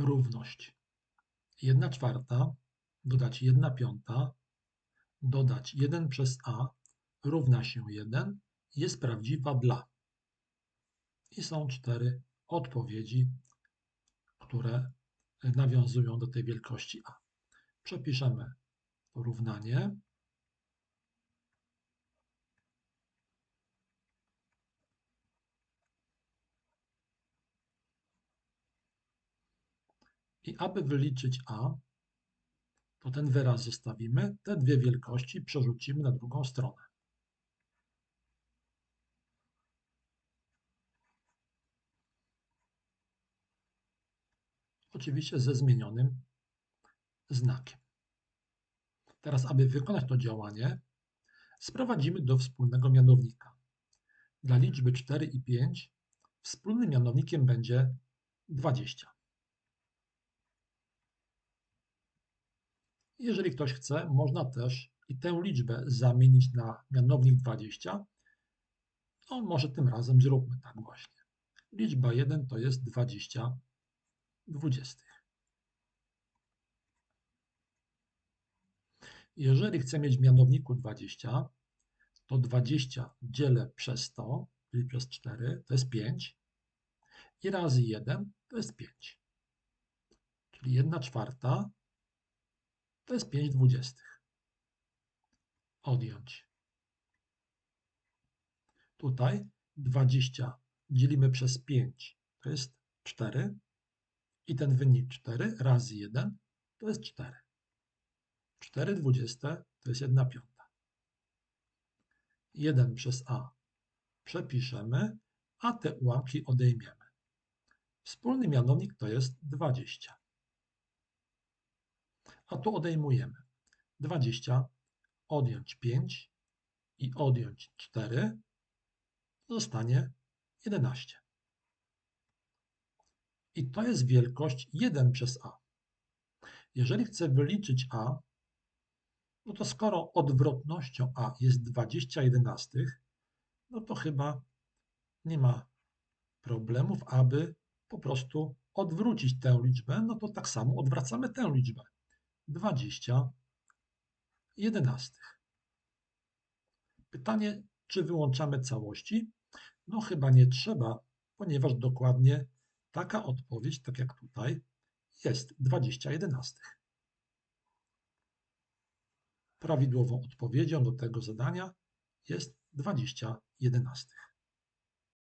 równość 1 czwarta dodać 1 piąta dodać 1 przez a równa się 1 jest prawdziwa dla. I są cztery odpowiedzi, które nawiązują do tej wielkości a. Przepiszemy to I aby wyliczyć a, to ten wyraz zostawimy, te dwie wielkości przerzucimy na drugą stronę. Oczywiście ze zmienionym znakiem. Teraz, aby wykonać to działanie, sprowadzimy do wspólnego mianownika. Dla liczby 4 i 5 wspólnym mianownikiem będzie 20. Jeżeli ktoś chce, można też i tę liczbę zamienić na mianownik 20. No, może tym razem zróbmy tak właśnie. Liczba 1 to jest 20 dwudziestych. Jeżeli chcę mieć w mianowniku 20, to 20 dzielę przez 100, czyli przez 4, to jest 5. I razy 1 to jest 5. Czyli 1 czwarta to jest 5 dwudziestych. Odjąć. Tutaj 20 dzielimy przez 5, to jest 4. I ten wynik 4 razy 1 to jest 4. 4 dwudzieste to jest 1 piąta. 1 przez a przepiszemy, a te ułamki odejmiemy. Wspólny mianownik to jest 20 a tu odejmujemy 20, odjąć 5 i odjąć 4, zostanie 11. I to jest wielkość 1 przez a. Jeżeli chcę wyliczyć a, no to skoro odwrotnością a jest 20 jedenastych, no to chyba nie ma problemów, aby po prostu odwrócić tę liczbę, no to tak samo odwracamy tę liczbę. 20 jedenastych. Pytanie, czy wyłączamy całości? No chyba nie trzeba, ponieważ dokładnie taka odpowiedź, tak jak tutaj, jest 20 jedenastych. Prawidłową odpowiedzią do tego zadania jest 20 jedenastych.